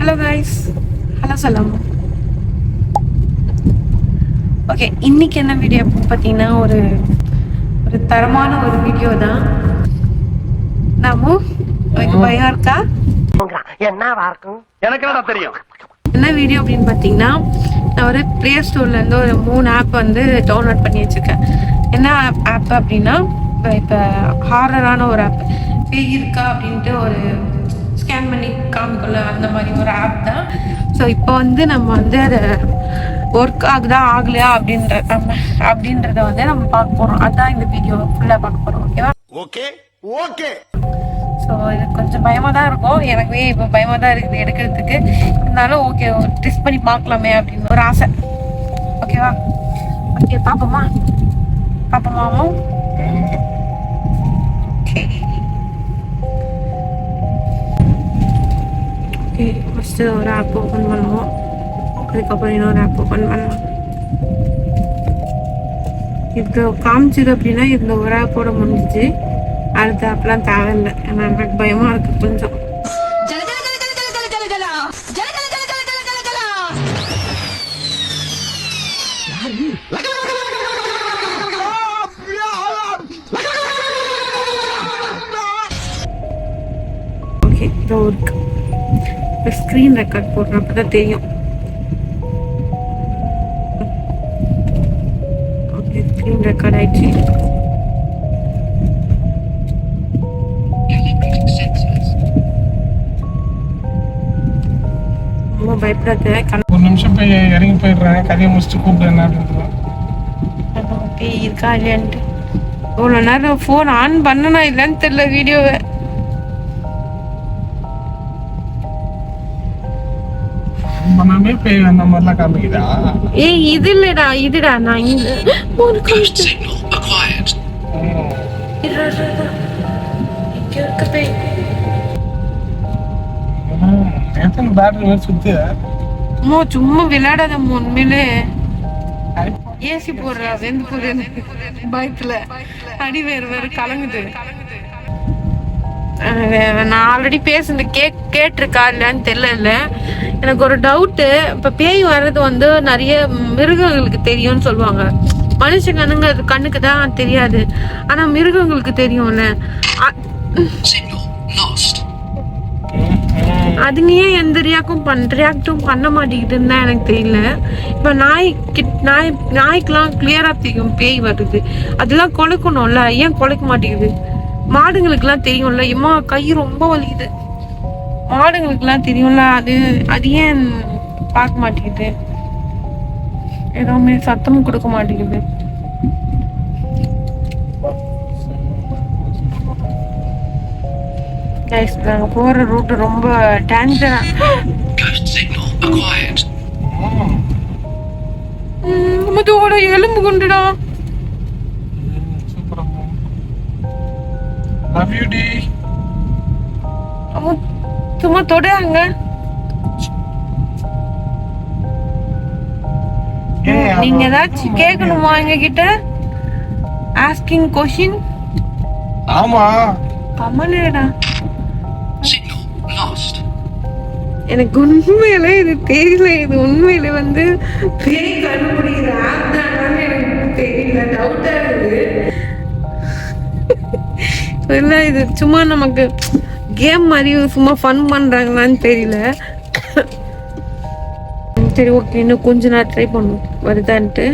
Hello guys hello சலாம் okay இன்னைக்கு என்ன வீடியோ பார்த்தீங்கன்னா ஒரு ஒரு தரமான ஒரு வீடியோ தான். நாம எனக்கு பயம் இருக்கா? என்னவா இருக்கும்? எனக்கு என்னடா தெரியும். என்ன வீடியோ அப்படின்னு பார்த்தீங்கன்னா நான் ஒரு ப்ளே ஸ்டோர்லேருந்து ஒரு மூணு ஆப் வந்து டவுன்லோட் பண்ணி வச்சுருக்கேன். என்ன ஆப் அப்படின்னா இப்போ இப்போ ஹாரரான ஒரு ஆப் பேய் இருக்கா அப்படின்ட்டு ஒரு ஸ்கேன் பண்ணி காமிக்கல அந்த மாதிரி ஒரு ஆப் தான். ஸோ இப்போ வந்து நம்ம வந்து அதை ஒர்க் ஆகுதா ஆகலையா அப்படின்ற நம்ம அப்படின்றத வந்து நம்ம பார்க்க போகிறோம் அதான் இந்த வீடியோ ஃபுல்லாக பார்க்க போகிறோம் ஓகேவா ஓகே ஓகே ஸோ இது கொஞ்சம் பயமாக தான் இருக்கும். எனக்குவே இப்போ பயமாக தான் இருக்குது எடுக்கிறதுக்கு. இருந்தாலும் ஓகே டெஸ்ட் பண்ணி பார்க்கலாமே அப்படின்னு ஒரு ஆசை. ஓகேவா ஓகே பார்ப்போமா? பார்ப்போமாமோ ஃபஸ்ட்டு ஒரு ஆப் ஓப்பன் பண்ணுவோம் அதுக்கப்புறம் இன்னொரு ஆப் ஓப்பன் பண்ணலாம் இப்போ காமிச்சிது அப்படின்னா இந்த ஒரு ஆப்போட முடிஞ்சிச்சு அடுத்த ஆப்லாம் தேவையில்லை ஏன்னா எனக்கு பயமாக இருக்குது கொஞ்சம் ஓகே இதோ இப்போ ஸ்க்ரீன் ரெக்கார்ட் போடுறப்ப தான் தெரியும். ஓகே ஸ்க்ரீன் ரெக்கார்ட் ஆயிடுச்சு. ரொம்ப பயப்படாத ஒரு நிமிஷம் போய் இறங்கி போயிடுறேன். கதையை முடிச்சுட்டு கூப்பிடு என்ன அப்படின்ட்டு பேய் இருக்கா இல்லையான்ட்டு. இவ்வளோ நேரம் ஃபோன் ஆன் பண்ணனா இல்லைன்னு தெரியல வீடியோவை பண்ணாமே போய் அந்த மாதிரிலாம் காமிக்குதா ஏய் இது இல்லடா இதுடா நான் ஒரு. ம். இங்க இருக்க பேய். ம். எத்தனை பேட்டரி மாதிரி சுத்து அம்மா சும்மா விளையாடாத உண்மையிலே ஏசி போடுறா வெந்து போகுது பயத்துல அடி வேறு வேறு கலங்குது நான் ஆல்ரெடி பேசுனது கே கேட்டிருக்கா இல்லைன்னு தெரியல எனக்கு ஒரு டவுட்டு இப்போ பேய் வர்றது வந்து நிறைய மிருகங்களுக்கு தெரியும்னு சொல்லுவாங்க. மனுஷ கண்ணுங்க கண்ணுக்கு தான் தெரியாது. ஆனா மிருகங்களுக்கு தெரியும்ல. அதுங்க ஏன் எந்த ரியாக்டும் பண் ரியாக்டும் பண்ண மாட்டேங்குதுன்னு தான் எனக்கு தெரியல. இப்போ நாய் கிட் நாய் நாய்க்கெல்லாம் கிளியரா தெரியும் பேய் வருது அதெல்லாம் குலைக்கணும்ல. ஏன் குலைக்க மாட்டேங்குது? மாடுங்களுக்குலாம் தெரியும்ல. எம்மா கை ரொம்ப வலிக்குது. மாடுங்களுக்குலாம் தெரியும்ல அது அது ஏன் பார்க்க மாட்டேங்குது? எதுவுமே சத்தமும் கொடுக்க மாட்டேங்குது. கைஸ் நாங்க போற ரூட் ரொம்ப டேஞ்சரா முதுவோட எலும்பு குண்டுடா. லவ் யூ டி சும்மா தொடாங்க நீங்க ஏதாச்சும் கேட்கணுமா எங்க கிட்ட ஆஸ்கிங் கொஷின் ஆமா. கமலேடா. எனக்கு உண்மையில இது தெரியல. இது உண்மையில வந்து பேய் கண்டுபிடிக்கிற ஆப் தானான்னு எனக்கு தெரியல. டவுட்டா இருக்குது. இல்ல இது? சும்மா நமக்கு கேம் மாதிரி சும்மா ஃபன் பண்றாங்களான்னு தெரியல. சரி ஓகே இன்னும் கொஞ்ச நேரம் ட்ரை பண்ணும் வருதான்ட்டு.